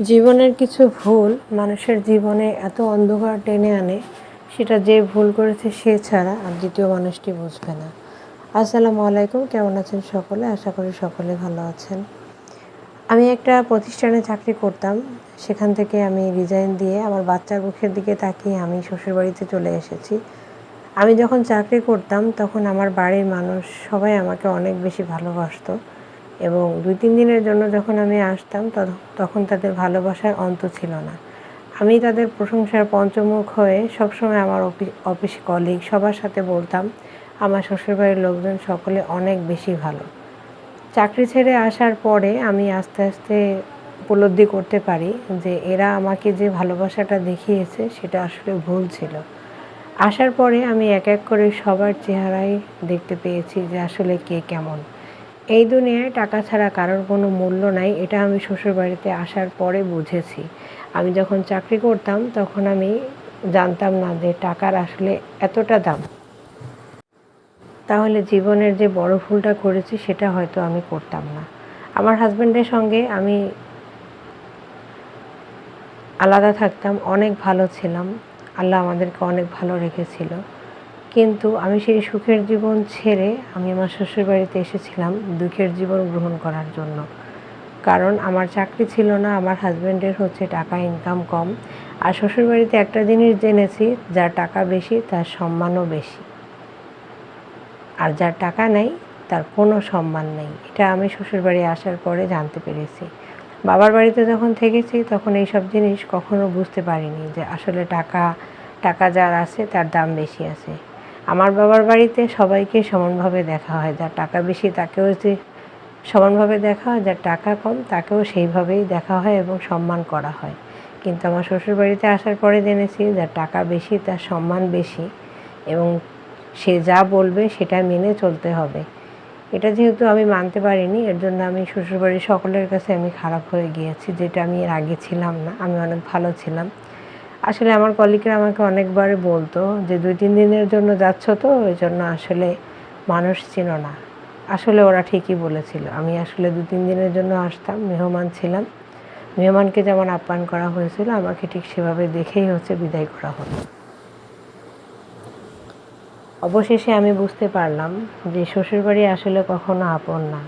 জীবনের কিছু ভুল মানুষের জীবনে এত অন্ধকার টেনে আনে, সেটা যে ভুল করেছে সে ছাড়া আর দ্বিতীয় মানুষটি বুঝবে না। আসসালামু আলাইকুম, কেমন আছেন সকলে? আশা করি সকলে ভালো আছেন। আমি একটা প্রতিষ্ঠানে চাকরি করতাম, সেখান থেকে আমি রিজাইন দিয়ে আমার বাচ্চার মুখের দিকে তাকিয়ে আমি শ্বশুরবাড়িতে চলে এসেছি। আমি যখন চাকরি করতাম, তখন আমার বাড়ির মানুষ সবাই আমাকে অনেক বেশি ভালোবাসতো। এবং দুই, তিন দিনের জন্য যখন আমি আসতাম তখন তাদের ভালোবাসার অন্ত ছিল না। আমি তাদের প্রশংসার পঞ্চমুখ হয়ে সবসময় আমার অফিস কলিগ সবার সাথে বলতাম, আমার শ্বশুরবাড়ির লোকজন সকলে অনেক বেশি ভালো। চাকরি ছেড়ে আসার পরে আমি আস্তে আস্তে উপলব্ধি করতে পারি যে এরা আমাকে যে ভালোবাসাটা দেখিয়েছে, সেটা আসলে ভুল ছিল। আসার পরে আমি এক এক করে সবার চেহারাই দেখতে পেয়েছি যে আসলে কে কেমন। এই দুনিয়ায় টাকা ছাড়া কারোর কোনো মূল্য নাই, এটা আমি শ্বশুরবাড়িতে আসার পরে বুঝেছি। আমি যখন চাকরি করতাম, তখন আমি জানতাম না যে টাকার আসলে এতটা দাম। তাহলে জীবনের যে বড় ভুলটা করেছি, সেটা হয়তো আমি করতাম না। আমার হাজব্যান্ডের সঙ্গে আমি আলাদা থাকতাম, অনেক ভালো ছিলাম। আল্লাহ আমাদেরকে অনেক ভালো রেখেছিল। কিন্তু আমি সেই সুখের জীবন ছেড়ে আমি আমার শ্বশুরবাড়িতে এসেছিলাম দুঃখের জীবন গ্রহণ করার জন্য। কারণ আমার চাকরি ছিল না, আমার হাজব্যান্ডের হচ্ছে টাকা ইনকাম কম। আর শ্বশুরবাড়িতে একটা জিনিস জেনেছি, যার টাকা বেশি, তার সম্মানও বেশি। আর যার টাকা নেই, তার কোনো সম্মান নেই। এটা আমি শ্বশুরবাড়ি আসার পরে জানতে পেরেছি। বাবার বাড়িতে যখন থেকেছি, তখন এই সব জিনিস কখনো বুঝতে পারিনি যে আসলে টাকা টাকা যার আছে, তার দাম বেশি আছে। আমার বাবার বাড়িতে সবাইকে সমানভাবে দেখা হয়, যার টাকা বেশি তাকেও যে সমানভাবে দেখা হয়, যার টাকা কম তাকেও সেইভাবেই দেখা হয় এবং সম্মান করা হয়। কিন্তু আমার শ্বশুর বাড়িতে আসার পরে জেনেছি যার টাকা বেশি তার সম্মান বেশি এবং সে যা বলবে সেটা মেনে চলতে হবে। এটা যেহেতু আমি মানতে পারিনি, এর জন্য আমি শ্বশুরবাড়ির সকলের কাছে আমি খারাপ হয়ে গিয়েছি, যেটা আমি এর আগে ছিলাম না, আমি অনেক ভালো ছিলাম। আসলে আমার কলিগরা আমাকে অনেকবার বলতো যে, দুই, তিন দিনের জন্য যাচ্ছ তো ওই জন্য আসলে মানুষ ছিল না। আসলে ওরা ঠিকই বলেছিল। আমি আসলে দু তিন দিনের জন্য আসতাম, মেহমান ছিলাম। মেহমানকে যেমন আপ্যায়ন করা হয়েছিল, আমাকে ঠিক সেভাবে দেখেই হচ্ছে বিদায় করা হলো। অবশেষে আমি বুঝতে পারলাম যে, শ্বশুরবাড়ি আসলে কখনো আপন না।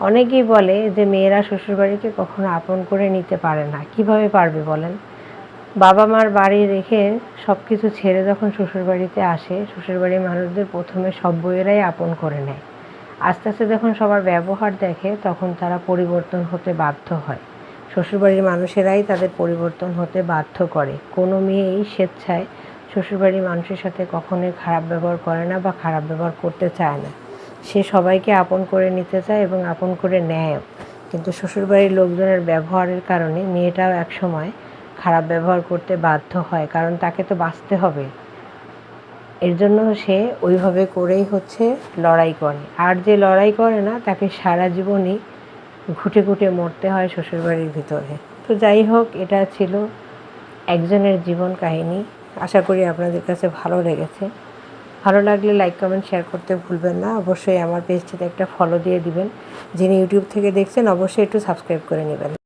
অনেকেই বলে যে, মেয়েরা শ্বশুরবাড়িকে কখনো আপন করে নিতে পারে না। কীভাবে পারবে বলেন? বাবা মার বাড়ি রেখে সব কিছু ছেড়ে যখন শ্বশুরবাড়িতে আসে, শ্বশুরবাড়ির মানুষদের প্রথমে সব বইয়েরাই আপন করে নেয়। আস্তে আস্তে যখন সবার ব্যবহার দেখে, তখন তারা পরিবর্তন হতে বাধ্য হয়। শ্বশুরবাড়ির মানুষেরাই তাদের পরিবর্তন হতে বাধ্য করে। কোনো মেয়েই স্বেচ্ছায় শ্বশুরবাড়ির মানুষের সাথে কখনোই খারাপ ব্যবহার করে না বা খারাপ ব্যবহার করতে চায় না। সে সবাইকে আপন করে নিতে চায় এবং আপন করে নেয়ও। কিন্তু শ্বশুরবাড়ির লোকজনের ব্যবহারের কারণে মেয়েটাও একসময় খারাপ ব্যবহার করতে বাধ্য হয়, কারণ তাকে তো বাঁচতে হবে। এর জন্য সে ওইভাবে করেই হচ্ছে লড়াই করে। আর যে লড়াই করে না, তাকে সারা জীবনই ঘুটে ঘুটে মরতে হয় শ্বশুরবাড়ির ভিতরে। তো যাই হোক, এটা ছিল একজনের জীবন কাহিনী। আশা করি আপনাদের কাছে ভালো লেগেছে। ভালো লাগলে লাইক কমেন্ট শেয়ার করতে ভুলবেন না। অবশ্যই আমার পেজটিতে একটা ফলো দিয়ে দিবেন। যিনি ইউটিউব থেকে দেখছেন, অবশ্যই একটু সাবস্ক্রাইব করে নেবেন।